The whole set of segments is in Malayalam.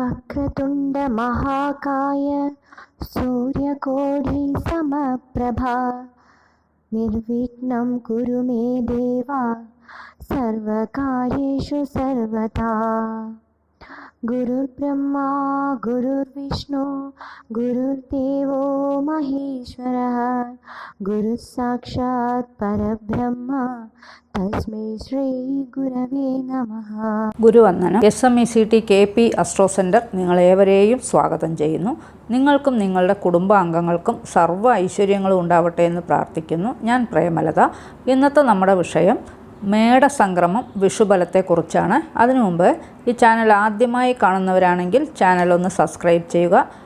वक्रतुण्डमहाकाय सूर्यकोटिसमप्रभा। निर्विघ्नं कुरु मे देवा सर्वकार्येषु सर्वदा गुरुर्ब्रह्मा गुरुर्विष्णु गुरुर्देवो महेश्वरः। ഗുരുസാക്ഷാത് പരബ്രഹ്മ തസ്മൈ ശ്രീ ഗുരവേ നമ ഗുരുവന്ദനം. S M E C T K P astro centre നിങ്ങളേവരെയും സ്വാഗതം ചെയ്യുന്നു. നിങ്ങൾക്കും നിങ്ങളുടെ കുടുംബാംഗങ്ങൾക്കും സർവ ഐശ്വര്യങ്ങളും ഉണ്ടാവട്ടെ എന്ന് പ്രാർത്ഥിക്കുന്നു. ഞാൻ പ്രേമലത. ഇന്നത്തെ നമ്മുടെ വിഷയം മേടസംക്രമം വിഷുബലത്തെക്കുറിച്ചാണ്. അതിനു മുമ്പ് ഈ ചാനൽ ആദ്യമായി കാണുന്നവരാണെങ്കിൽ ചാനൽ ഒന്ന് സബ്സ്ക്രൈബ് ചെയ്യുക.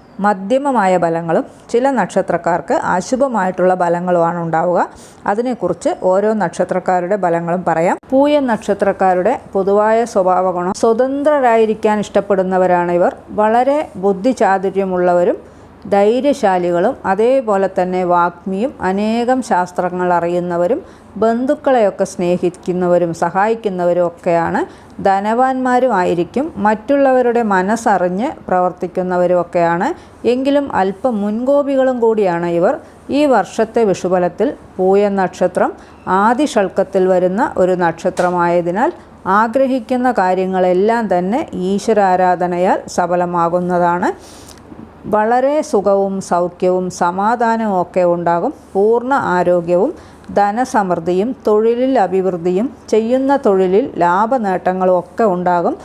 മധ്യമമായ ബലങ്ങളും ചില നക്ഷത്രക്കാർക്ക് അശുഭമായിട്ടുള്ള ഫലങ്ങളുമാണ് ഉണ്ടാവുക. അതിനെക്കുറിച്ച് ഓരോ നക്ഷത്രക്കാരുടെ ബലങ്ങളും പറയാം. പൂയ നക്ഷത്രക്കാരുടെ പൊതുവായ സ്വഭാവ ഗുണം സ്വതന്ത്രരായിരിക്കാൻ ഇഷ്ടപ്പെടുന്നവരാണ് ഇവർ. വളരെ ബുദ്ധിചാതുര്യമുള്ളവരും ധൈര്യശാലികളും അതേപോലെ തന്നെ വാഗ്മിയും അനേകം ശാസ്ത്രങ്ങൾ അറിയുന്നവരും ബന്ധുക്കളെയൊക്കെ സ്നേഹിക്കുന്നവരും സഹായിക്കുന്നവരും ഒക്കെയാണ്. ധനവാന്മാരുമായിരിക്കും മറ്റുള്ളവരുടെ മനസ്സറിഞ്ഞ് പ്രവർത്തിക്കുന്നവരുമൊക്കെയാണ് എങ്കിലും അല്പം മുൻകോപികളും കൂടിയാണ് ഇവർ. ഈ വർഷത്തെ വിഷുഫലത്തിൽ പൂയ നക്ഷത്രം ആദിഷൾക്കത്തിൽ വരുന്ന ഒരു നക്ഷത്രമായതിനാൽ ആഗ്രഹിക്കുന്ന കാര്യങ്ങളെല്ലാം തന്നെ ഈശ്വരാരാധനയാൽ സഫലമാകുന്നതാണ്. വളരെ സുഖവും സൗഖ്യവും സമാധാനവും ഒക്കെ ഉണ്ടാകും. പൂർണ ആരോഗ്യവും ധനസമൃദ്ധിയും തൊഴിലിൽ അഭിവൃദ്ധിയും ചെയ്യുന്ന തൊഴിലിൽ ലാഭനേട്ടങ്ങളും ഒക്കെ ഉണ്ടാകും.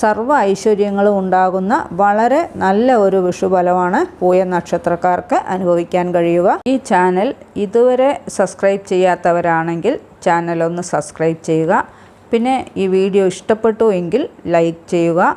സർവ ഐശ്വര്യങ്ങളും ഉണ്ടാകുന്ന വളരെ നല്ല ഒരു വിഷുഫലമാണ് പൂയ നക്ഷത്രക്കാർക്ക് അനുഭവിക്കാൻ കഴിയുക. ഈ ചാനൽ ഇതുവരെ സബ്സ്ക്രൈബ് ചെയ്യാത്തവരാണെങ്കിൽ ചാനൽ ഒന്ന് സബ്സ്ക്രൈബ് ചെയ്യുക. പിന്നെ ഈ വീഡിയോ ഇഷ്ടപ്പെട്ടു എങ്കിൽ ലൈക്ക് ചെയ്യുക.